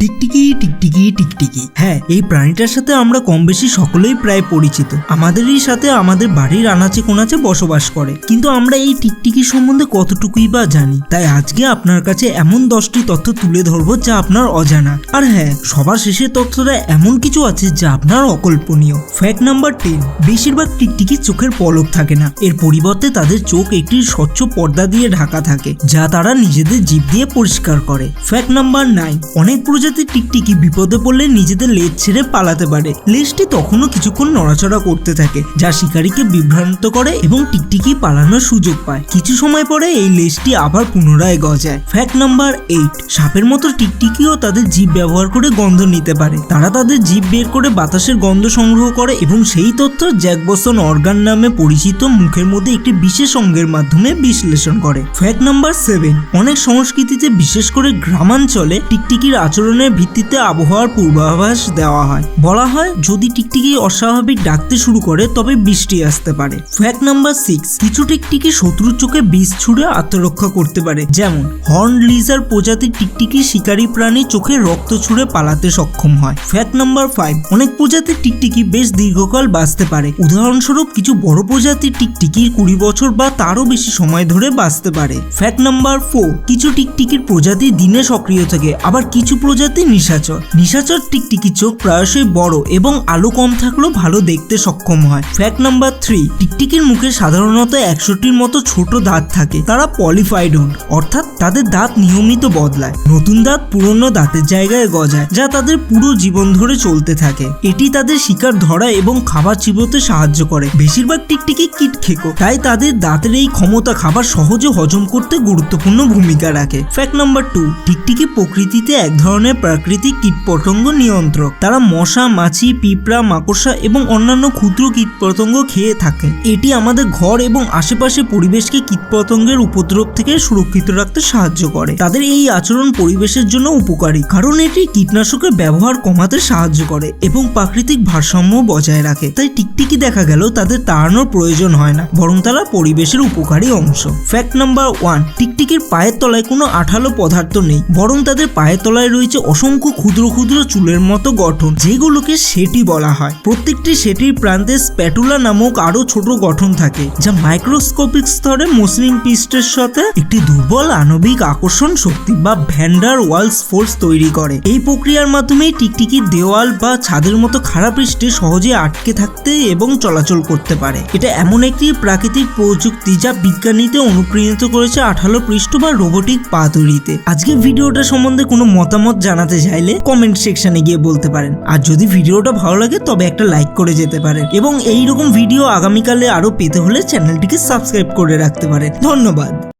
টিকটিকি টিকটিকি টিকটিকি। হ্যাঁ এই প্রাণীটার সাথে আমরা কম বেশি সকলেই প্রায় পরিচিত। আমাদেরই সাথে আমাদের বাড়ির আনাচে কোনাচে বসবাস করে। কিন্তু আমরা এই টিকটিকি সম্বন্ধে কতটুকুই বা জানি? তাই আজকে আপনার কাছে এমন দশটি তথ্য তুলে ধরবো যা আপনার অজানা। আর হ্যাঁ সবার শেষের তথ্যটা এমন কিছু আছে যা আপনার অকল্পনীয়। ফ্যাক্ট নাম্বার টেন বেশিরভাগ টিকটিকি চোখের পলক থাকে না। এর পরিবর্তে তাদের চোখ একটি স্বচ্ছ পর্দা দিয়ে ঢাকা থাকে, যা তারা নিজেদের জীব দিয়ে পরিষ্কার করে। ফ্যাক্ট নাম্বার নাইন অনেক প্রজাতির টিকটিকি বিপদে পড়লে নিজেদের লেজ ছেড়ে পালাতে পারে। লেজটি তখনও কিছুক্ষণ নড়াচড়া করতে থাকে, যা শিকারীকে বিভ্রান্ত করে এবং টিকটিকি পালানোর সুযোগ পায়। কিছু সময় পরে এই লেজটি আবার পুনরায় গজায়। ফ্যাক্ট নাম্বার এইট, সাপের মতো টিকটিকিও তাদের জীব ব্যবহার করে গন্ধ নিতে পারে। তারা তাদের জীব বের করে বাতাসের গন্ধ সংগ্রহ করে এবং সেই তথ্য জ্যাকবসন অর্গান নামে পরিচিত মুখের মধ্যে একটি বিশেষ অঙ্গের মাধ্যমে বিশ্লেষণ করে। ফ্যাক্ট নাম্বার সেভেন, অনেক সংস্কৃতিতে বিশেষ করে গ্রামাঞ্চলে টিকটিকির আচরণের ভিত্তিতে আবহাওয়ার পূর্বাভাস দেওয়া হয়। বলা হয়, যদি টিকটিকি অস্বাভাবিক ডাকতে শুরু করে, তবে বৃষ্টি আসতে পারে। ফ্যাক্ট নাম্বার সিক্স কিছু টিকটিকি শত্রুর চোখে বিষ ছুড়ে আত্মরক্ষা করতে পারে। যেমন হর্ন লিজার প্রজাতির টিকটিকি শিকারী প্রাণী চোখে রক্ত ছুড়ে পালাতে সক্ষম হয়। ফ্যাক্ট নাম্বার ফাইভ অনেক প্রজাতির টিকটিকি বেশ দীর্ঘকাল বাঁচতে পারে। উদাহরণস্বরূপ, কিছু বড় প্রজাতির টিকটিকি কুড়ি বছর বা তারও বেশি সময় ধরে বাঁচতে পারে। ফ্যাক্ট নাম্বার ফোর কিছু টিকটিকির প্রজাতি দিনে সক্রিয় থাকে, আবার কিছু প্রজাতি নিশাচর। নিশাচর টিকটিকি চোখ প্রায়শই বড় এবং আলো কম থাকলেও ভালো দেখতে সক্ষম হয়। ফ্যাক্ট নাম্বার থ্রি টিকটিকির মুখে সাধারণত একশোটির মতো ছোট দাঁত থাকে। তারা পলিফাইডন অর্থাৎ তাদের দাঁত নিয়মিত বদলায়। নতুন দাঁত পুরনো দাঁতের জায়গায় গজায়, যা তাদের পুরো জীবন ধরে চলতে থাকে। এটি তাদের শিকার ধরা এবং খাবার চিবোতে সাহায্য করে। বেশিরভাগ টিকটিকি কীট খেকো, তাই তাদের দাঁতের এই ক্ষমতা খাবার সহজে হজম করতে গুরুত্বপূর্ণ ভূমিকা রাখে। ফ্যাক্ট নাম্বার টু টিকটিকি প্রকৃতিতে এক ধরনের প্রাকৃতিক কীটপতঙ্গ নিয়ন্ত্রক। তারা মশা, মাছি, পিঁপড়া, মাকড়সা এবং অন্যান্য ক্ষুদ্র কীটপতঙ্গ খেয়ে থাকে। এটি আমাদের ঘর এবং আশেপাশে পরিবেশকে কীটপতঙ্গের উপদ্রব থেকে সুরক্ষিত রাখতে সাহায্য করে। তাদের এই আচরণ পরিবেশের জন্য উপকারী, কারণ এটি কীটনাশকের ব্যবহার কমাতে সাহায্য করে এবং প্রাকৃতিক ভারসাম্য বজায় রাখে। তাই টিকটিকি দেখা গেল তাদের তাড়ানোর প্রয়োজন হয় না, বরং তারা পরিবেশের উপকারী অংশ। ফ্যাক্ট নাম্বার ওয়ান টিকটিকির পায়ের তলায় কোনো আঠালো পদার্থ নেই, বরং তাদের পায়ের তলায় রয়েছে অসংখ্য ক্ষুদ্র ক্ষুদ্র চুলের মতো গঠন, যেগুলোকে সেটি বলা হয়। প্রত্যেকটি সেটির প্রান্তে স্প্যাটুলা নামক আরও ছোট গঠন থাকে, যা মাইক্রোস্কোপিক স্তরে মসৃণ পৃষ্ঠের সাথে একটি দুর্বল আণবিক আকর্ষণ শক্তি বা ভ্যান্ডার ওয়ালস ফোর্স তৈরি করে। এই প্রক্রিয়ার মাধ্যমে টিকটিকির দেওয়াল বা ছাদের মতো খারাপ পৃষ্ঠে সহজে আটকে থাকতে এবং চলাচল করতে পারে। এটা এমন একটি প্রাকৃতিক প্রযুক্তি যা বিজ্ঞানীতে অনুপ্রাণিত করেছে আঠালো পৃষ্ঠ বা রোবোটিক পা তৈরিতে। আজকে ভিডিওটা সম্বন্ধে কোনো মতামত জানাতে চাইলে কমেন্ট সেকশনে গিয়ে বলতে পারেন। আর যদি ভিডিওটা ভালো লাগে, তবে একটা লাইক করে যেতে পারেন। এবং এইরকম ভিডিও আগামীকালে আরও পেতে হলে চ্যানেলটিকে সাবস্ক্রাইব করে রাখতে পারেন। ধন্যবাদ।